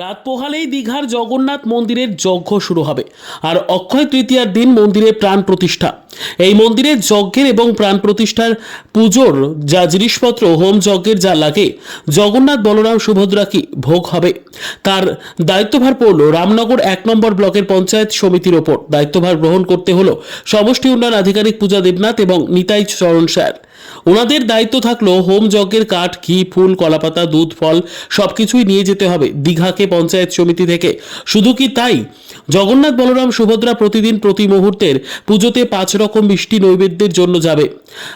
রাত পোহালেই দীঘার জগন্নাথ মন্দিরের যজ্ঞ শুরু হবে আর অক্ষয় তৃতীয়ার দিন মন্দিরে প্রাণ প্রতিষ্ঠা। এই মন্দিরের যজ্ঞের এবং প্রাণ প্রতিষ্ঠার পুজোর যা জিনিসপত্র, হোম যজ্ঞের যা লাগে, জগন্নাথ বলরাম সুভদ্রা কি ভোগ হবে? তার দায়িত্বভার পড়ল রামনগর এক নম্বর ব্লকের পঞ্চায়েত সমিতির ওপর। দায়িত্বভার গ্রহণ করতে হলো সমষ্টি উন্নয়ন আধিকারিক পূজা দেবনাথ এবং নিতাই চরণ স্যার। ওনাদের দায়িত্ব থাকল হোম যজ্ঞের কাঠ, ঘি, ফুল, কলাপাতা, দুধ, ফল সবকিছুই নিয়ে যেতে হবে দীঘাকে পঞ্চায়েত সমিতি থেকে। শুধু কি তাই? জগন্নাথ বলরাম সুভদ্রা প্রতিদিন প্রতি মুহূর্তের পুজোতে পাঁচ রকম মিষ্টি নৈবেদ্যের জন্য যাবে।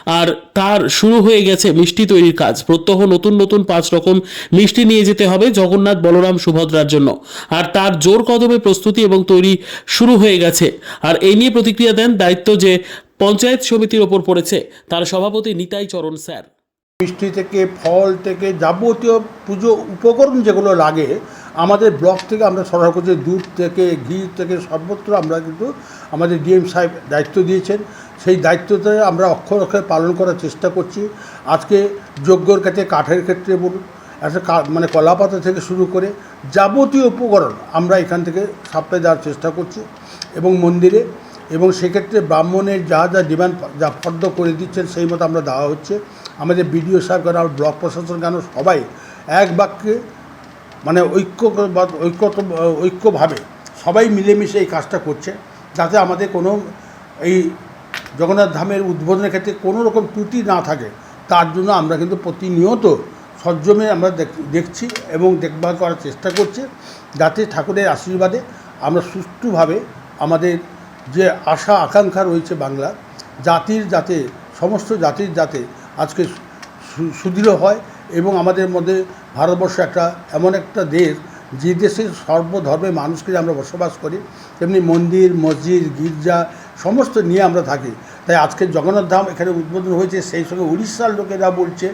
আর তার শুরু হয়ে গেছে মিষ্টি তৈরির কাজ। প্রত্যহ নতুন নতুন পাঁচ রকম মিষ্টি নিয়ে যেতে হবে জগন্নাথ বলরাম সুভদ্রার জন্য। আর তার জোর কদমে প্রস্তুতি এবং তৈরি শুরু হয়ে গেছে। আর এই নিয়ে প্রতিক্রিয়া দেন দায়িত্ব যে পঞ্চায়েত সমিতির ওপর পড়েছে। তার সভাপতি নিতাই চরণ স্যার। মিষ্টি থেকে, ফল থেকে যাবতীয় পুজো উপকরণ যেগুলো লাগে, আমাদের ব্লক থেকে আমরা সরবরাহ করছি দুধ থেকে, ঘি থেকে সর্বত্র আমরা কিন্তু আমাদের ডিএম সাহেব দায়িত্ব দিয়েছেন। সেই দায়িত্বতে আমরা অক্ষর অক্ষরে পালন করার চেষ্টা করছি। আজকে যজ্ঞর কাছে কাঠের ক্ষেত্রে বলুন, একটা মানে কলাপাতা থেকে শুরু করে যাবতীয় উপকরণ আমরা এখান থেকে সাপ্লাই দেওয়ার চেষ্টা করছি। এবং মন্দিরে এবং সেক্ষেত্রে ব্রাহ্মণের যা যা ডিমান্ড যা ফর্দ করে দিচ্ছেন সেই মতো আমরা দেওয়া হচ্ছে। আমাদের বিডিও সাহেব কেন আমার ব্লক প্রশাসন কেন, সবাই এক বাক্যে মানে ঐক্য ঐক্য ঐক্যভাবে সবাই মিলেমিশে এই কাজটা করছে, যাতে আমাদের কোনো এই জগন্নাথ ধামের উদ্বোধনের ক্ষেত্রে কোনো রকম ত্রুটি না থাকে। তার জন্য আমরা কিন্তু প্রতিনিয়ত সজ্জমে আমরা দেখ- দেখছি এবং দেখভাল করার চেষ্টা করছি, যাতে ঠাকুরের আশীর্বাদে আমরা সুষ্ঠুভাবে আমাদের যে আশা, আকাঙ্ক্ষা রয়েছে বাংলা জাতির যাতে, সমস্ত জাতির যাতে আজকে সুদৃঢ় হয় এবং আমাদের মধ্যে ভারতবর্ষ একটা এমন একটা দেশ যে দেশের সর্বধর্মের মানুষকে আমরা বসবাস করি, তেমনি মন্দির, মসজিদ, গির্জা সমস্ত নিয়ে আমরা থাকি। তাই আজকে জগন্নাথ ধাম এখানে উদ্বোধন হয়েছে, সেই সঙ্গে উড়িষ্যার লোকেরা বলছে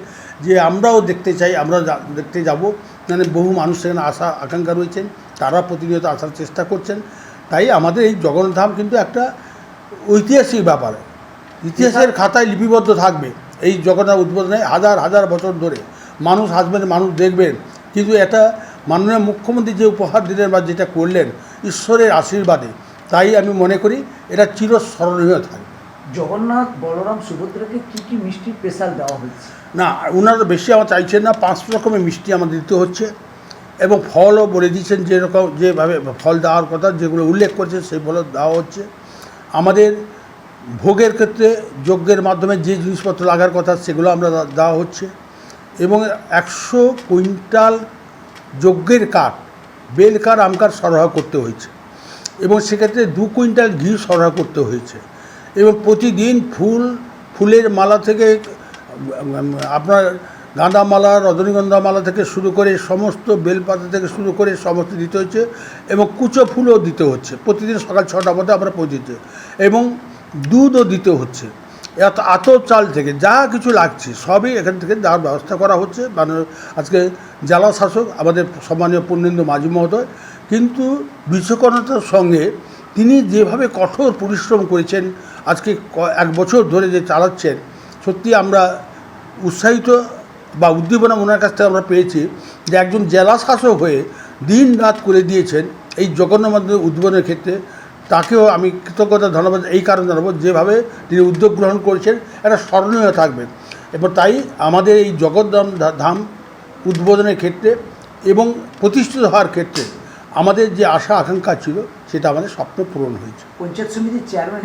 যে আমরাও দেখতে চাই, আমরা দেখতে যাব। মানে বহু মানুষ সেখানে আসা আকাঙ্ক্ষা রয়েছেন, তারা প্রতিনিয়ত আসার চেষ্টা করছেন। তাই আমাদের এই জগন্নাথ ধাম কিন্তু একটা ঐতিহাসিক ব্যাপার। ইতিহাসের খাতায় লিপিবদ্ধ থাকবে। এই জগন্নাথ উদ্বোধনে হাজার হাজার বছর ধরে মানুষ আসবেন মানুষ দেখবেন। কিন্তু এটা মাননীয় মুখ্যমন্ত্রী যে উপহার দিলেন বা যেটা করলেন ঈশ্বরের আশীর্বাদে তাই আমি মনে করি এটা চিরস্মরণীয় থাকবে। জগন্নাথ বলরাম সুভদ্রাকে কি কি মিষ্টি স্পেশাল দেওয়া হয়েছে? না ওনারা বেশি আমার চাইছেন না পাঁচ রকমের মিষ্টি আমাদের দিতে হচ্ছে। এবং ফলও বলে দিয়েছেন যেরকম যেভাবে ফল দেওয়ার কথা, যেগুলো উল্লেখ করেছে সেই ফল দেওয়া হচ্ছে। আমাদের ভোগের ক্ষেত্রে যজ্ঞের মাধ্যমে যে জিনিসপত্র লাগার কথা, সেগুলো আমরা দেওয়া হচ্ছে। এবং একশো কুইন্টাল যজ্ঞের কাঠ, বেল কাঠ, আম কাঠ সরবরাহ করতে হয়েছে। এবং সেক্ষেত্রে দু কুইন্টাল ঘি সরবরাহ করতে হয়েছে। এবং প্রতিদিন ফুল, ফুলের মালা থেকে আপনার গাঁদা মালা রজনীগন্ধা মালা থেকে শুরু করে সমস্ত বেলপাতা থেকে শুরু করে সমস্ত দিতে হচ্ছে এবং কুচো ফুলও দিতে হচ্ছে। প্রতিদিন সকাল ছটা মধ্যে আমরা পৌঁছে দিচ্ছি এবং দুধও দিতে হচ্ছে। এত এত চাল থেকে যা কিছু লাগছে সবই এখান থেকে দেওয়ার ব্যবস্থা করা হচ্ছে। মানে আজকে জেলা শাসক আমাদের সম্মানীয় পূর্ণেন্দু মাঝি মহোদয়, কিন্তু বিশ্বকর্ণতার সঙ্গে তিনি যেভাবে কঠোর পরিশ্রম করেছেন, আজকে এক বছর ধরে যে চালাচ্ছেন, সত্যি আমরা উৎসাহিত বা উদ্দীপনা ওনার কাছ থেকে আমরা পেয়েছি যে একজন জেলা শাসক হয়ে দিন রাত করে দিয়েছেন এই জগন্নাথ মন্দির উদ্বোধনের ক্ষেত্রে। তাকেও আমি কৃতজ্ঞতা ধন্যবাদ, এই কারণে জানাব যেভাবে তিনি উদ্যোগ গ্রহণ করেছেন একটা স্মরণীয় থাকবে। এবং তাই আমাদের এই জগদ্ধাম ধাম উদ্বোধনের ক্ষেত্রে এবং প্রতিষ্ঠিত হওয়ার ক্ষেত্রে আমাদের যে আশা, আকাঙ্ক্ষা ছিল, সেটা আমাদের স্বপ্ন পূরণ হয়েছে। পঞ্চায়েত সমিতির চেয়ারম্যান